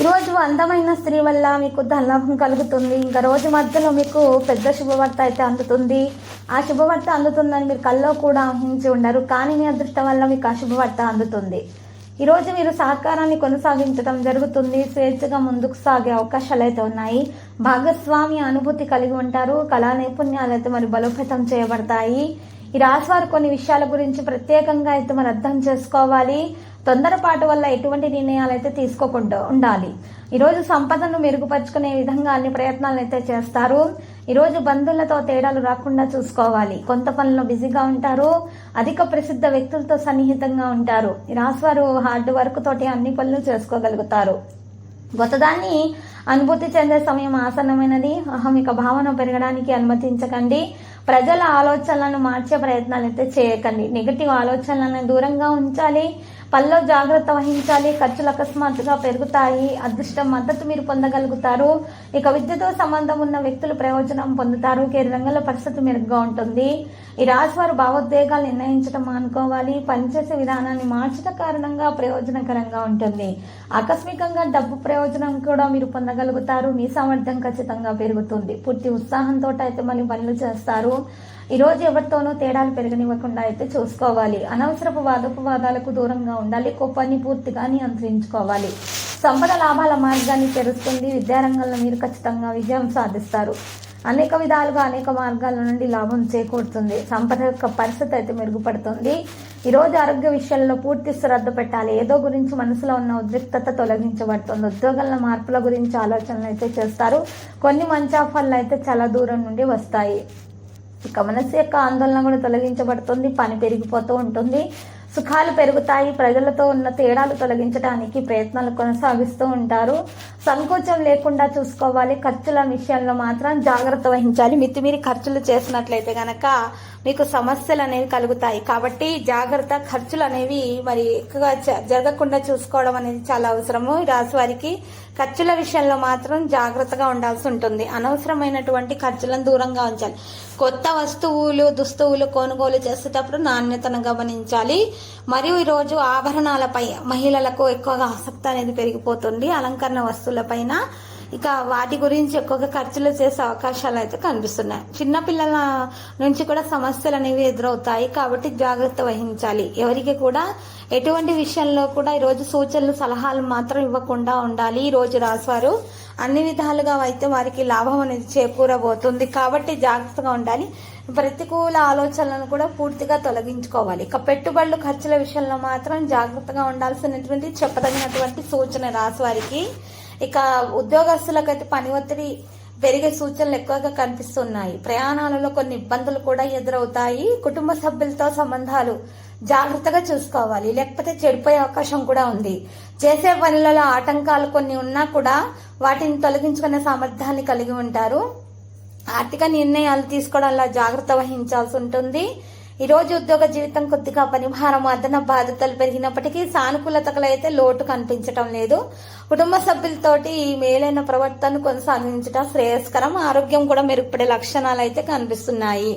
ఈరోజు అందమైన స్త్రీ వల్ల మీకు ధనలాభం కలుగుతుంది. ఇంకా రోజు మధ్యలో మీకు పెద్ద శుభవార్త అయితే అందుతుంది. ఆ శుభవార్త అందుతుందని మీరు కల్లో కూడా ఊహించి ఉండరు. కానీ మీ అదృష్టం వల్ల మీకు ఆ శుభవార్త అందుతుంది. ఈరోజు మీరు సహకారాన్ని కొనసాగించడం జరుగుతుంది. స్వేచ్ఛగా ముందుకు సాగే అవకాశాలు అయితే ఉన్నాయి. భాగస్వామి అనుభూతి కలిగి ఉంటారు. కళా నైపుణ్యాలు అయితే మరి బలోపేతం చేయబడతాయి. ఈ రాశివారు కొన్ని విషయాల గురించి ప్రత్యేకంగా అయితే మనం అర్థం చేసుకోవాలి. తొందరపాటు వల్ల ఎటువంటి నిర్ణయాలు అయితే తీసుకోకుండా ఉండాలి. ఈరోజు సంపదను మెరుగుపరుచుకునే విధంగా అన్ని ప్రయత్నాలు అయితే చేస్తారు. ఈరోజు బంధువులతో తేడాలు రాకుండా చూసుకోవాలి. కొంత పనుల్లో బిజీగా ఉంటారు. అధిక ప్రసిద్ధ వ్యక్తులతో సన్నిహితంగా ఉంటారు. ఈ హార్డ్ వర్క్ తోటి అన్ని పనులు చేసుకోగలుగుతారు. కొత్తదాన్ని అనుభూతి చెందే సమయం ఆసన్నమైనది. అహమిక భావన పెరగడానికి అనుమతించకండి. ప్రజల ఆలోచనలను మార్చే ప్రయత్నాలు అయితే చేయకండి. నెగటివ్ ఆలోచనలను దూరంగా ఉంచాలి. పనిలో జాగ్రత్త వహించాలి. ఖర్చులు అకస్మాత్తుగా పెరుగుతాయి. అదృష్టం మద్దతు మీరు పొందగలుగుతారు. ఇక విద్యతో సంబంధం ఉన్న వ్యక్తులు ప్రయోజనం పొందుతారు. కేర్ రంగంలో పరిస్థితి మెరుగ్గా ఉంటుంది. ఈ రాశి వారు భావోద్వేగాలు నిర్ణయించడం అనుకోవాలి పనిచేసే విధానాన్ని మార్చడం కారణంగా ప్రయోజనకరంగా ఉంటుంది. ఆకస్మికంగా డబ్బు ప్రయోజనం కూడా మీరు పొందగలుగుతారు. మీ సామర్థ్యం ఖచ్చితంగా పెరుగుతుంది. పూర్తి ఉత్సాహంతో అయితే మళ్ళీ పనులు చేస్తారు. ఉంటారు ఈరోజు ఎవరితోనూ తేడాలు పెరగనివ్వకుండా అయితే చూసుకోవాలి. అనవసరపు వాదోపవాదాలకు దూరంగా ఉండాలి. కోపాన్ని పూర్తిగా నియంత్రించుకోవాలి. సంపద లాభాల మార్గాన్ని తెరుస్తుంది. విద్యారంగంలో మీరు ఖచ్చితంగా విజయం సాధిస్తారు. అనేక విధాలుగా అనేక మార్గాల నుండి లాభం చేకూరుతుంది. సంపద యొక్క పరిస్థితి అయితే మెరుగుపడుతుంది. ఈరోజు ఆరోగ్య విషయంలో పూర్తి శ్రద్ధ పెట్టాలి. ఏదో గురించి మనసులో ఉన్న ఉద్రిక్తత తొలగించబడుతుంది. ఉద్యోగాల మార్పుల గురించి ఆలోచనలు అయితే చేస్తారు. కొన్ని మంచి ఆఫర్లు అయితే చాలా దూరం నుండి వస్తాయి. ఇక మనసు యొక్క ఆందోళన కూడా తొలగించబడుతుంది పని పెరిగిపోతూ ఉంటుంది. సుఖాలు పెరుగుతాయి ప్రజలతో ఉన్న తేడాలు తొలగించడానికి ప్రయత్నాలు కొనసాగిస్తూ ఉంటారు. సంకోచం లేకుండా చూసుకోవాలి ఖర్చుల విషయంలో మాత్రం జాగ్రత్త వహించాలి. మితిమీరి ఖర్చులు చేసినట్లయితే గనక మీకు సమస్యలు అనేవి కలుగుతాయి. కాబట్టి జాగ్రత్త ఖర్చులు అనేవి మరి ఎక్కువగా జ- జరగకుండా చూసుకోవడం అనేది చాలా అవసరము. ఈ రాశి వారికి ఖర్చుల విషయంలో మాత్రం జాగ్రత్తగా ఉండాల్సి ఉంటుంది. అనవసరమైనటువంటి ఖర్చులను దూరంగా ఉంచాలి. కొత్త వస్తువులు దుస్తువులు కొనుగోలు చేసేటప్పుడు నాణ్యతను గమనించాలి. మరియు ఈరోజు ఆభరణాలపై మహిళలకు ఎక్కువగా ఆసక్తి అనేది పెరిగిపోతుంది. అలంకరణ వస్తువులపైన ఇక వాటి గురించి ఎక్కువగా ఖర్చులు చేసే అవకాశాలు అయితే కనిపిస్తున్నాయి. చిన్నపిల్లల నుంచి కూడా సమస్యలు అనేవి ఎదురవుతాయి కాబట్టి జాగ్రత్త వహించాలి. ఎవరికి కూడా ఎటువంటి విషయంలో కూడా ఈరోజు సూచనలు సలహాలు మాత్రం ఇవ్వకుండా ఉండాలి. ఈ రోజు రాశారు అన్ని విధాలుగా అయితే వారికి లాభం అనేది చేకూరబోతుంది కాబట్టి జాగ్రత్తగా ఉండాలి. ప్రతికూల ఆలోచనలను కూడా పూర్తిగా తొలగించుకోవాలి. ఇక పెట్టుబడులు ఖర్చుల విషయంలో మాత్రం జాగ్రత్తగా ఉండాల్సినటువంటి చెప్పదగినటువంటి సూచన రాసి వారికి ఇక ఉద్యోగస్తులకైతే పని ఒత్తిడి పెరిగే సూచనలు ఎక్కువగా కనిపిస్తున్నాయి. ప్రయాణాలలో కొన్ని ఇబ్బందులు కూడా ఎదురవుతాయి. కుటుంబ సభ్యులతో సంబంధాలు జాగ్రత్తగా చూసుకోవాలి. లేకపోతే చెడిపోయే అవకాశం కూడా ఉంది. చేసే పనులలో ఆటంకాలు కొన్ని ఉన్నా కూడా వాటిని తొలగించుకునే సామర్థ్యాన్ని కలిగి ఉంటారు. ఆర్థిక నిర్ణయాలు తీసుకోవడంలో జాగ్రత్త వహించాల్సి ఉంటుంది. ఈ రోజు ఉద్యోగ జీవితం కొద్దిగా పనిభారం అదన బాధ్యతలు పెరిగినప్పటికీ సానుకూలతలు అయితే లోటు కనిపించటం లేదు. కుటుంబ సభ్యులతోటి ఈ మేలైన ప్రవర్తన కొనసాగించడం శ్రేయస్కరం. ఆరోగ్యం కూడా మెరుగుపడే లక్షణాలు అయితే కనిపిస్తున్నాయి.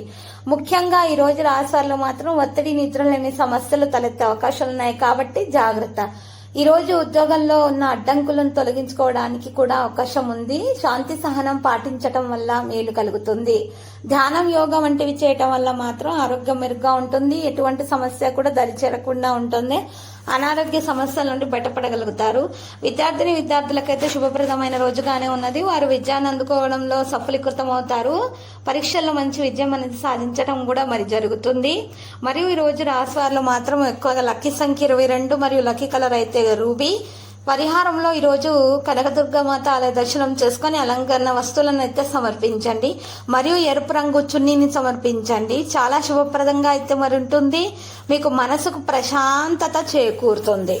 ముఖ్యంగా ఈ రోజు రాశివారిలో మాత్రం ఒత్తిడి నిద్ర లేని సమస్యలు తలెత్తే అవకాశాలు ఉన్నాయి కాబట్టి జాగ్రత్త. ఈ రోజు ఉద్యోగంలో ఉన్న అడ్డంకులను తొలగించుకోవడానికి కూడా అవకాశం ఉంది. శాంతి సహనం పాటించటం వల్ల మేలు కలుగుతుంది. ధ్యానం యోగా వంటివి చేయటం వల్ల మాత్రం ఆరోగ్యం మెరుగ్గా ఉంటుంది. ఎటువంటి సమస్య కూడా దరిచేరకుండా ఉంటుంది. అనారోగ్య సమస్యల నుండి బయటపడగలుగుతారు. విద్యార్థిని విద్యార్థులకైతే శుభప్రదమైన రోజుగానే ఉన్నది. వారు విద్యను అందుకోవడంలో సఫలీకృతం అవుతారు పరీక్షల్లో మంచి విజయం అనేది సాధించడం కూడా మరి జరుగుతుంది. మరియు ఈ రోజు రాశివారిలో మాత్రం ఎక్కువగా లక్కీ సంఖ్య ఇరవై రెండు మరియు లక్కీ కలర్ అయితే రూబీ. పరిహారంలో ఈరోజు కనకదుర్గమాత ఆలయ దర్శనం చేసుకొని అలంకరణ వస్తువులను అయితే సమర్పించండి. మరియు ఎరుపు రంగు చున్నీని సమర్పించండి. చాలా శుభప్రదంగా అయితే మరి ఉంటుంది. మీకు మనసుకు ప్రశాంతత చేకూరుతుంది.